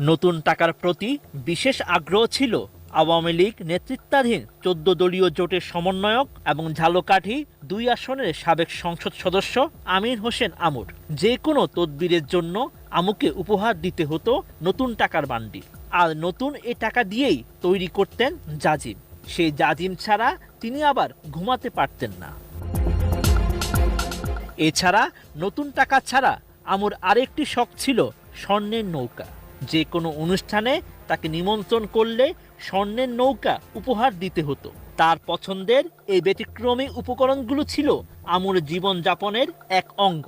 নতুন টাকার প্রতি বিশেষ আগ্রহ ছিল আওয়ামী লীগ নেতৃত্বাধীন চোদ্দ দলীয় জোটের সমন্বয়ক এবং ঝালকাঠি দুই আসনের সাবেক সংসদ সদস্য আমির হোসেন আমুর। যে কোনো তদবিরের জন্য আমুকে উপহার দিতে হতো নতুন টাকার বান্ডি। আর নতুন এ টাকা দিয়েই তৈরি করতেন জাজিম। সেই জাজিম ছাড়া তিনি আবার ঘুমাতে পারতেন না। এছাড়া নতুন টাকা ছাড়া আমুর আরেকটি শখ ছিল স্বর্ণের নৌকা। যে কোনো অনুষ্ঠানে তাকে নিমন্ত্রণ করলে স্বর্ণের নৌকা উপহার দিতে হতো। তার পছন্দের এই ব্যতিক্রমী উপকরণগুলো ছিল আমুর জীবনযাপনের এক অঙ্গ।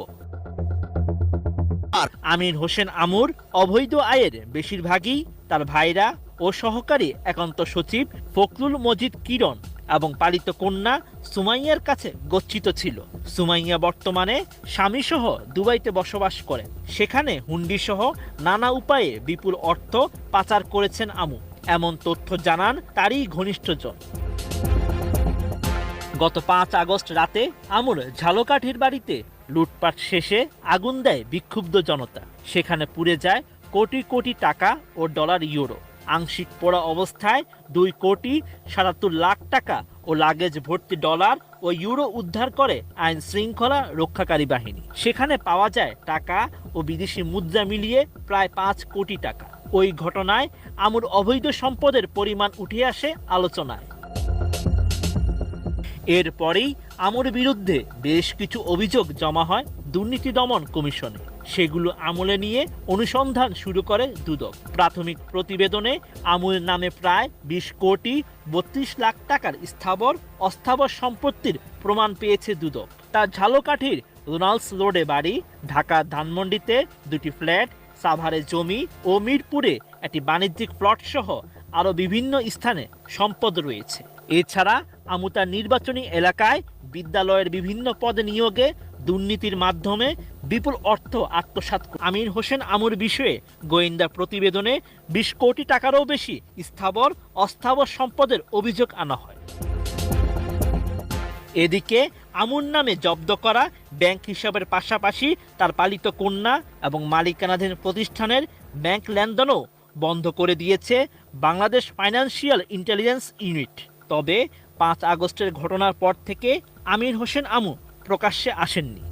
আর আমির হোসেন আমুর অবৈধ আয়ের বেশিরভাগই তার ভাইরা ও সহকারী একান্ত সচিব ফখরুল মজিদ কিরণ এবং পালিত কন্যা সুমাইয়ার কাছে গচ্ছিত ছিল। সুমাইয়া বর্তমানে স্বামীসহ দুবাইতে বসবাস করেন সেখানে হুন্ডি সহ নানা উপায়ে বিপুল অর্থ পাচার করেছেন আমু। এমন তথ্য জানান তারই ঘনিষ্ঠজন। গত পাঁচ আগস্ট রাতে আমুর ঝালকাঠির বাড়িতে লুটপাট শেষে আগুন দেয় বিক্ষুব্ধ জনতা। সেখানে পুড়ে যায় কোটি কোটি টাকা ও ডলার ইউরো। আংশিক পোড়া অবস্থায় দুই কোটি সাতাত্তর লাখ টাকা ও লাগেজ ভর্তি ডলার ও ইউরো উদ্ধার করে আইন শৃঙ্খলা রক্ষাকারী বাহিনী। সেখানে পাওয়া যায় টাকা ও বিদেশি মুদ্রা মিলিয়ে প্রায় পাঁচ কোটি টাকা। ওই ঘটনায় আমুর অবৈধ সম্পদের পরিমাণ উঠে আসে আলোচনায়। এরপরেই আমুর বিরুদ্ধে বেশ কিছু অভিযোগ জমা হয় দুর্নীতি দমন কমিশনে। সেগুলো আমলে নিয়ে অনুসন্ধান শুরু করে দুদক। প্রাথমিক প্রতিবেদনে আমুল নামে প্রায় বিশ কোটি বত্রিশ লাখ টাকার স্থাবর, অস্থাবর সম্পত্তির প্রমাণ পেয়েছে দুদক। তার ঝালকাঠির রোনাল্ডস রোডে বাড়ি, ঢাকা ধানমন্ডিতে দুটি ফ্ল্যাট, সাভারে জমি ও মিরপুরে একটি বাণিজ্যিক প্লট সহ আরও বিভিন্ন স্থানে সম্পদ রয়েছে। এছাড়া আমু তার নির্বাচনী এলাকায় বিদ্যালয়ের বিভিন্ন পদে নিয়োগে দুর্নীতির মাধ্যমে বিপুল অর্থ আত্মসাৎ করে। আমির হোসেন আমুর বিষয়ে গোয়েন্দা প্রতিবেদনে বিশ কোটি টাকারও বেশি স্থাবর, অস্থাবর সম্পদের অভিযোগ আনা হয় এদিকে আমুর নামে জব্দ করা ব্যাংক হিসাবের পাশাপাশি তার পালিত কন্যা এবং মালিকানাধীন প্রতিষ্ঠানের ব্যাংক লেনদেনও বন্ধ করে দিয়েছে বাংলাদেশ ফাইন্যান্সিয়াল ইন্টেলিজেন্স ইউনিট তবে পাঁচ আগস্টের ঘটনার পর থেকে আমির হোসেন আমু প্রকাশ্যে আসেননি।